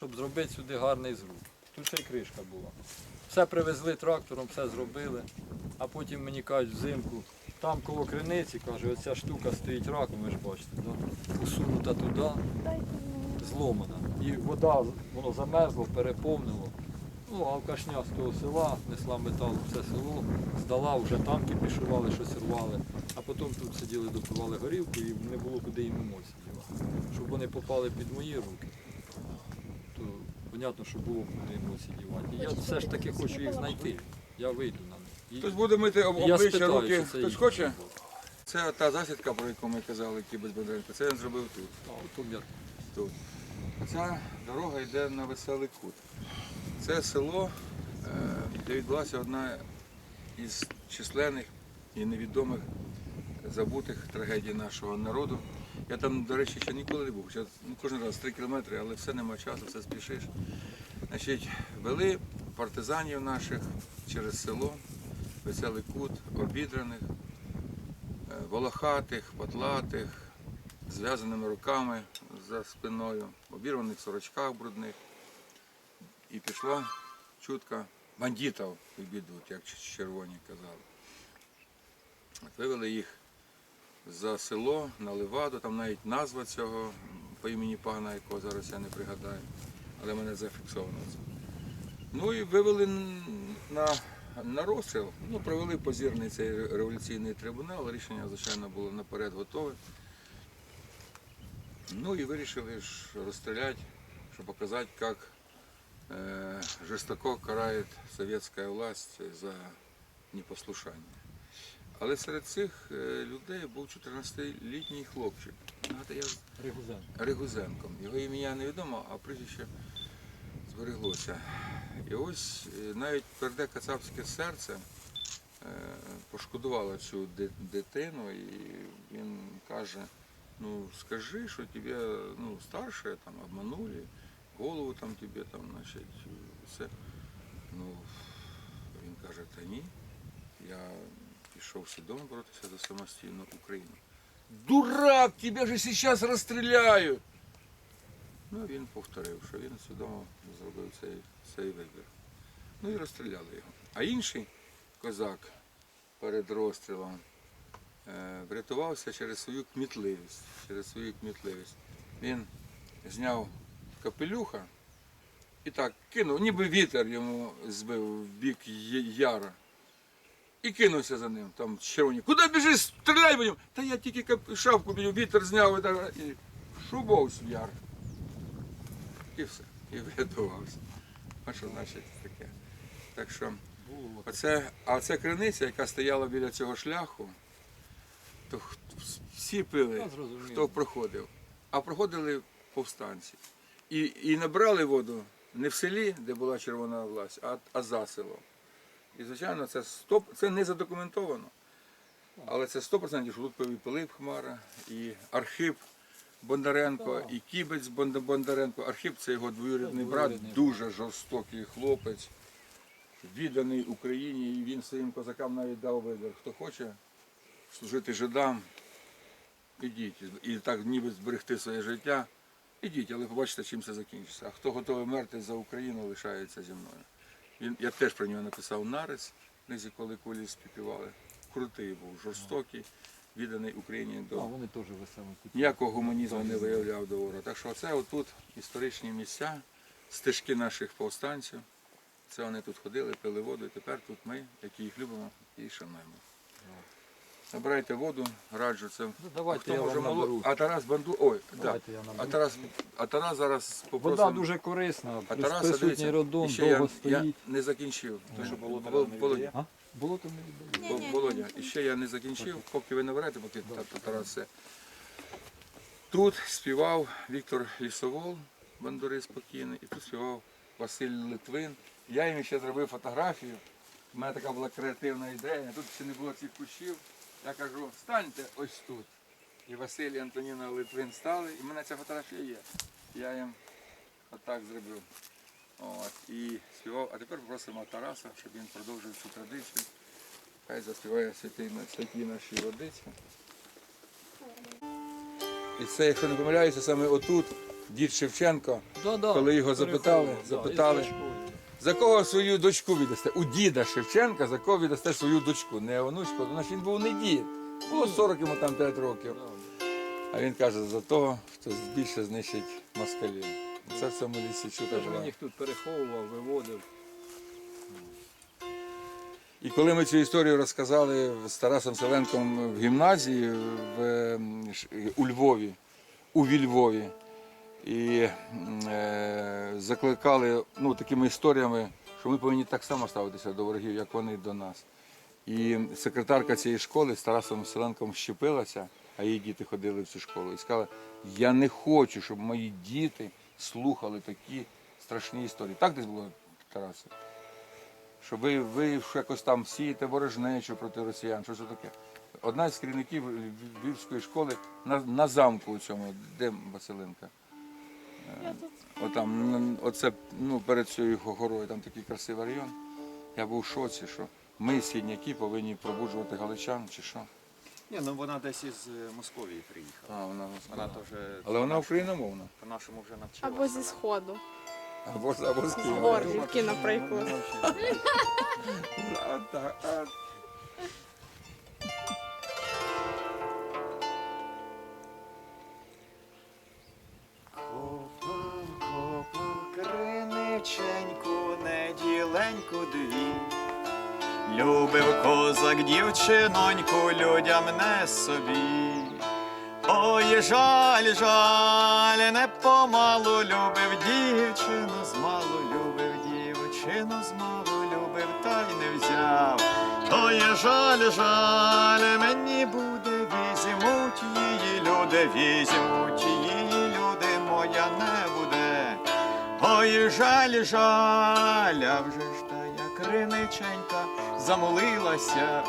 щоб зробити сюди гарний зруб. Тут ще й кришка була. Все привезли трактором, все зробили. А потім мені кажуть взимку, там коло криниці, каже, оця штука стоїть раком, ви ж бачите, да? усунута туди, зломана. І вода, воно замерзло, переповнило. Ну, алкашня з того села, несла метал все село, здала, вже там кипішували, щось рвали. А потім тут сиділи, допивали горілку і не було куди їм емоції дівати. Щоб вони попали під мої руки, понятно, що було куди емоції дівати. Я все ж таки хочу їх знайти. Я вийду на них. Хтось буде мити об- я обличчя, спитаю, руки. це Хтось хоче? Це та засідка, про яку ми казали, які без Бондаренко. Це він зробив тут. А, от я тут. Ця дорога йде на веселий кут. Це село, е, де відбулася одна із численних і невідомих забутих трагедій нашого народу. Я там, до речі, ще ніколи не був. Хоча, ну, кожен раз 3 кілометри, але все нема часу, все спішиш. Значить, вели партизанів наших через село, веселий кут, обідраних, е, волохатих, потлатих, зв'язаними руками за спиною, в обірваних сорочках брудних. І пішла чутка бандитів як червоні казали. От Вивели їх за село на Леваду, там навіть назва цього по імені пана, якого зараз я не пригадаю, але мене зафіксовано це. Ну і вивели на, на розстріл, ну, провели позірний цей революційний трибунал, рішення, звичайно, було наперед готове. Ну и вирішили ж розстрілять, щоб показати, як е, жорстоко карає совєтська власть за непослушання. Але серед цих е, людей був 14-літній хлопчик. Знаєте, я Ригузенко. Ригузенком. Його ім'я невідомо, а прізвище збереглося. І ось е, навіть тверде кацапське серце е, пошкодувало цю дитину, і він каже, ну скажи, що тебе ну, старше там обманули, голову там тебе там, значить, все. Ну, він каже, та ні, я пішов свідомо боротися за самостійну Україну. Дурак, тебя же сейчас розстріляють. Ну, він повторив, що він свідомо зробив цей, цей вибір. Ну і розстріляли його. А інший козак перед розстрілом е, врятувався через свою кмітливість. Через свою кмітливість. Він зняв капелюха і так кинув, ніби вітер йому збив в бік яра. І кинувся за ним, там червоні. Куди біжиш? Стріляй по ньому! Та я тільки шапку мені вітер зняв і, так, і шубовсь в яр. І все. І врятувався. А що значить таке? Так що, оце, а це криниця, яка стояла біля цього шляху, то всі пили, хто проходив, а проходили повстанці. І, і набрали воду не в селі, де була червона власть, а, а за селом. І, звичайно, це, 100, це не задокументовано. Але це 100% що і Пилип Хмара, і Архип Бондаренко, і Кібець Бондаренко. Архип це його двоюрідний брат, дуже жорстокий хлопець, відданий Україні, і він своїм козакам навіть дав вибір. Хто хоче служити жидам, ідіть. І так ніби зберегти своє життя. Ідіть, але побачите, чим це закінчиться. А хто готовий мерти за Україну, лишається зі мною. Він, я теж про нього написав нарис, низі коли кулі співпівали. Крутий був, жорстокий, відданий Україні до. А, вони теж веселі. ніякого гуманізму не виявляв до ворога. Так що це отут історичні місця, стежки наших повстанців. Це вони тут ходили, пили воду, і тепер тут ми, які їх любимо і шануємо. Набирайте воду, раджу це. Ну, давайте Хто я може вам моло- наберу. А Тарас Банду. Ой, да. Давайте я А. Тарас, а Тарас зараз Вода дуже корисна, А Тараса, присутній дивіться, родон, і ще я, довго я стоїть. не закінчив. Ну, що Вол- не Володя? А? Болото не віддає. Володя, і ще я не закінчив, поки ви наберете, поки та- та- Тарас все. Тут співав Віктор Лісовол, бандурист спокійний, і тут співав Василь Литвин. Я їм ще зробив фотографію. У мене така була креативна ідея. Тут ще не було цих кущів. Я кажу, станьте ось тут. І Василь і Антоніна Литвин стали, і в мене ця фотографія є. Я їм отак зробив. От, і співав. А тепер просимо Тараса, щоб він продовжив цю традицію. Хай заспіває святі, святі наші водиці. І це, якщо не помиляюся, саме отут дід Шевченко. Да, да, Коли його запитали, запитали. За кого свою дочку віддасте? У діда Шевченка, за кого віддасте свою дочку? Не онучку, тому що він був не дід. Було 40 йому там 5 років. А він каже, за того, хто більше знищить москалів. Це в цьому лісі чута була. він їх тут переховував, виводив. І коли ми цю історію розказали з Тарасом Селенком в гімназії в, ем, Ш- у Львові, у Вільвові, і е, закликали ну, такими історіями, що ми повинні так само ставитися до ворогів, як вони до нас. І секретарка цієї школи з Тарасом Селенком щепилася, а її діти ходили в цю школу, і сказала: я не хочу, щоб мої діти слухали такі страшні історії. Так десь було, Тарасе? що ви, ви якось там сієте ворожнечу проти росіян, що це таке. Одна з керівників Львів- Львівської школи на, на замку у цьому, де Василенка? Е, Отам, оце, ну, перед цією горою, там такий красивий район. Я був в шоці, що ми, східняки, повинні пробуджувати галичан чи що. Ні, ну вона десь із е, Московії приїхала. А, вона, Вона теж Але вона україномовна. по-нашому вже навчилася. Або зі сходу. Або, або з З Горлівки, наприклад. А, так, а. Любив козак дівчиноньку, людям не собі. Ой, жаль, жаль, не помалу любив дівчину, змалу любив дівчину, змалу любив, та й не взяв. Ой, жаль, жаль, мені буде, візьмуть її люди, візьмуть її люди, моя не буде. Ой, жаль, жаль, а вже ж та я криниченька замолилася,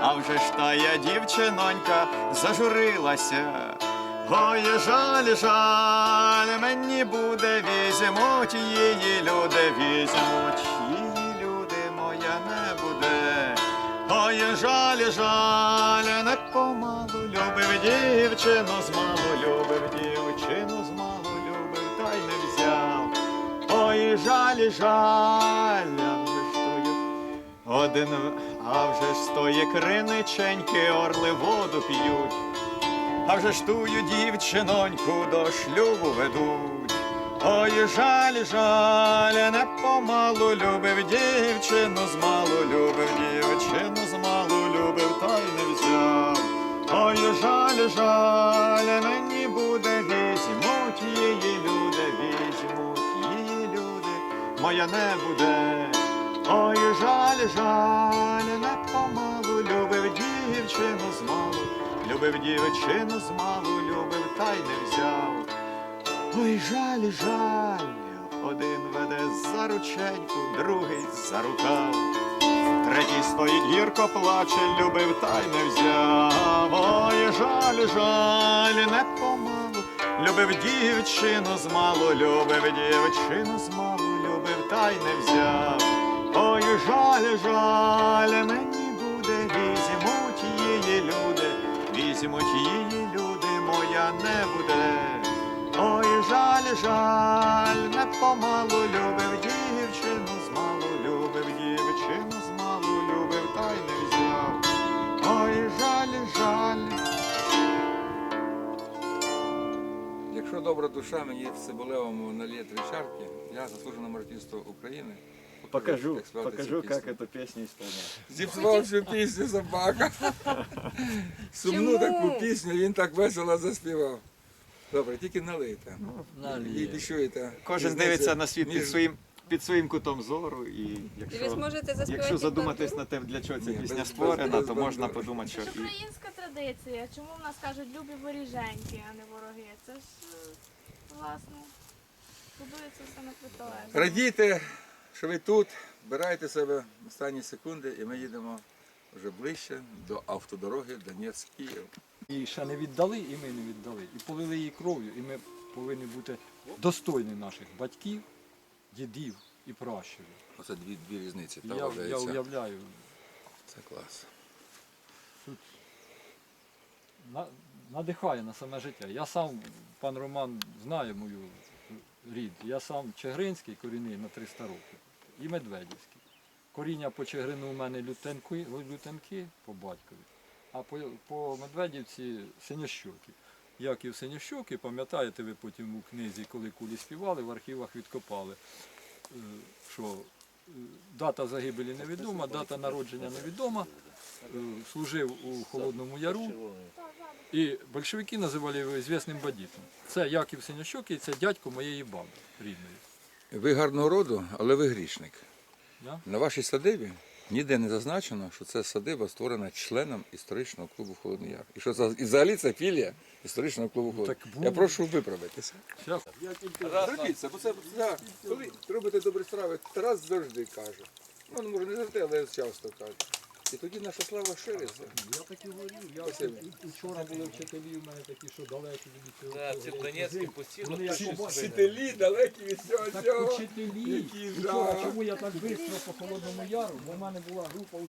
а вже ж та я дівчинонька зажурилася. Ой, жаль, жаль, мені буде, візьмуть її люди, візьмуть її люди, моя не буде. Ой, жаль, жаль, не помалу любив дівчину, змалу любив дівчину, змалу любив, та й не взяв. Ой, жаль, жаль, один, а вже ж з тої криниченьки орли воду п'ють, а вже ж тую дівчиноньку до шлюбу ведуть. Ой, жаль, жаль, не помалу любив дівчину, змалу любив дівчину, змалу любив, та й не взяв. Ой, жаль, жаль, мені буде, візьмуть її люди, візьмуть її люди, моя не буде. Ой, жаль, жаль, не помалу любив дівчину змалу, любив дівчину змалу, любив, та й не взяв. Ой, жаль, жаль, один веде за рученьку, другий за рукав. Третій стоїть гірко плаче, любив та й не взяв. Ой, жаль, жаль, не помалу. Любив дівчину змалу, любив дівчину змалу, любив та й не взяв. Ой, жаль, жаль, мені буде, візьмуть її люди, візьмуть її люди, моя не буде. Ой, жаль, жаль, не помалу любив дівчину, змалу любив дівчину, змалу любив, та й не взяв. Ой, жаль, жаль. Якщо добра душа мені в Цибулевому наліє три чарки, я заслужене маркісту України. Покажу, як покажу, цю как пісню. эту песню исполнять. Зіпсував цю пісню собака. Сумну Чому? таку пісню, він так весело заспівав. Добре, тільки налийте. І Наліє. пішуєте. Кожен дивиться на світ під своїм, під своїм кутом зору, і І ви якщо, зможете заспівати. якщо задуматись на те, для чого ця Ні, пісня без- створена, без- то без можна бандури. подумати, що Це ж і українська традиція. Чому в нас кажуть любі воріженьки, а не вороги? Це ж е, власне будується все на протилежному. Радійте, що ви тут, збирайте себе останні секунди, і ми їдемо вже ближче до автодороги Донець-Київ. І ще не віддали, і ми не віддали. І полили її кров'ю, і ми повинні бути достойні наших батьків, дідів і пращурів. Оце дві, дві різниці. Та Я, я уявляю, Це клас. на, надихає на саме життя. Я сам, пан Роман, знає мою рід. Я сам Чигринський корінний на 300 років і Медведівський. Коріння по Чигрину у мене лютенки, лютенки по батькові, а по, по Медведівці синьощоки. Яків Синьощоки, пам'ятаєте ви потім у книзі, коли кулі співали, в архівах відкопали, е, що е, дата загибелі невідома, дата народження невідома, е, служив у Холодному Яру, і большевики називали його звісним бандитом. Це Яків Синьощокий, це дядько моєї баби рідної. Ви гарного роду, але ви грішник. Да? На вашій садибі ніде не зазначено, що це садиба створена членом історичного клубу Холодний Яр. І що це і взагалі це філія історичного клубу Холодний так Яр. Я прошу виправитися. Щас. Зробіть це, бо це да, коли робите добрі справи, Тарас завжди каже. Ну, ну, може не завжди, але часто каже. І тоді наша слава шириться. Я так і говорю. Я Спасибо. вчора були вчителі в мене такі, що далекі від цього. Да, ці постійно Вони як пишуть. побачили. Вчителі далекі від цього Так. Які Вчора, жах. чому я так швидко по холодному яру? Бо в мене була група